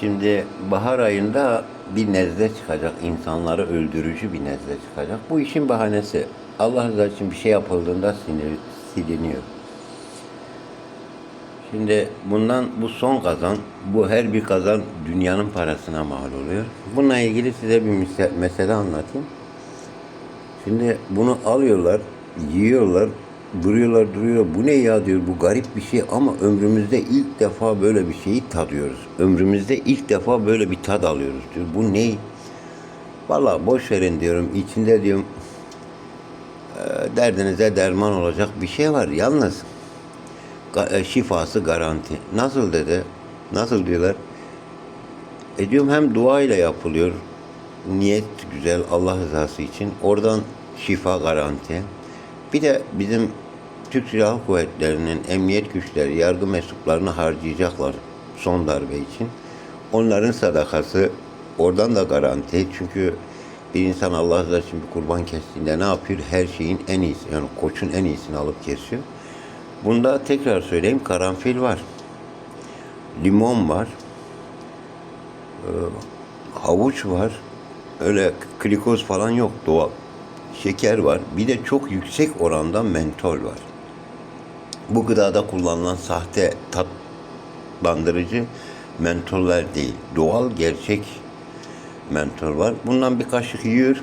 Şimdi bahar ayında bir nezle çıkacak. insanları öldürücü bir nezle çıkacak. Bu işin bahanesi. Allah rızası için bir şey yapıldığında sinir, siliniyor. Şimdi bundan bu son kazan, bu her bir kazan dünyanın parasına mal oluyor. Bununla ilgili size bir mesele anlatayım. Şimdi bunu alıyorlar, yiyorlar, duruyorlar duruyorlar. Bu ne ya diyor, bu garip bir şey ama ömrümüzde ilk defa böyle bir şeyi tadıyoruz. Ömrümüzde ilk defa böyle bir tad alıyoruz diyor. Bu ne? Vallahi boş verin diyorum. İçinde diyorum e, derdinize derman olacak bir şey var. Yalnız e, şifası garanti. Nasıl dedi? Nasıl diyorlar? E diyorum hem dua ile yapılıyor. Niyet güzel Allah rızası için. Oradan şifa garanti. Bir de bizim Türk Silahlı Kuvvetleri'nin emniyet güçleri yargı mensuplarını harcayacaklar son darbe için. Onların sadakası oradan da garanti. Çünkü bir insan Allah rızası için bir kurban kestiğinde ne yapıyor? Her şeyin en iyisi, yani koçun en iyisini alıp kesiyor. Bunda tekrar söyleyeyim karanfil var. Limon var havuç var. Öyle glikoz falan yok doğal. Şeker var. Bir de çok yüksek oranda mentol var. Bu gıdada kullanılan sahte tatlandırıcı mentoller değil. Doğal gerçek mentol var. Bundan bir kaşık yiyor.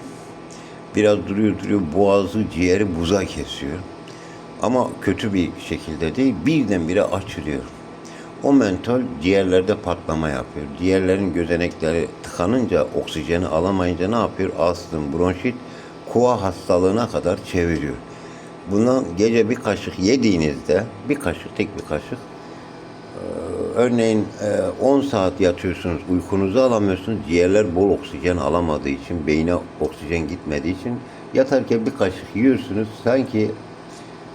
Biraz duruyor duruyor boğazı ciğeri buza kesiyor. Ama kötü bir şekilde değil. Birdenbire açılıyor. O mentol ciğerlerde patlama yapıyor. Ciğerlerin gözenekleri tıkanınca, oksijeni alamayınca ne yapıyor? Astım, bronşit, koa hastalığına kadar çeviriyor. Bundan gece bir kaşık yediğinizde, bir kaşık, tek bir kaşık, örneğin e, 10 saat yatıyorsunuz, uykunuzu alamıyorsunuz, ciğerler bol oksijen alamadığı için, beyne oksijen gitmediği için yatarken bir kaşık yiyorsunuz, sanki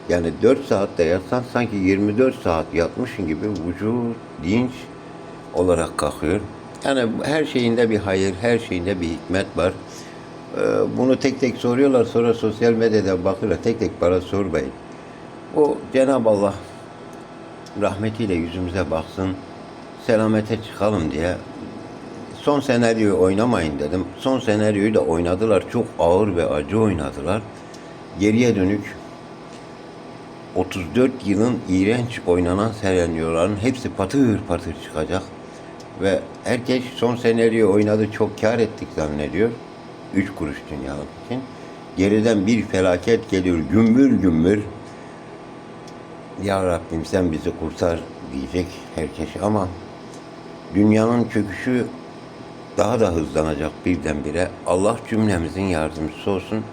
yani 4 saatte yatsan sanki 24 saat yatmışın gibi vücut dinç olarak kalkıyor. Yani her şeyinde bir hayır, her şeyinde bir hikmet var. Ee, Bunu tek tek soruyorlar sonra sosyal medyada bakıyorlar. Tek tek bana sormayın. O Cenab-ı Allah rahmetiyle yüzümüze baksın. Selamete çıkalım diye son senaryoyu oynamayın dedim. Son senaryoyu da oynadılar. Çok ağır ve acı oynadılar. Geriye dönük 34 yılın iğrenç oynanan senaryoların hepsi patır patır çıkacak. Ve herkes son senaryo oynadı çok kar ettik zannediyor. 3 kuruş dünyalık için. Geriden bir felaket geliyor gümbür gümbür. Ya Rabbim sen bizi kurtar diyecek herkes ama dünyanın çöküşü daha da hızlanacak birdenbire. Allah cümlemizin yardımcısı olsun.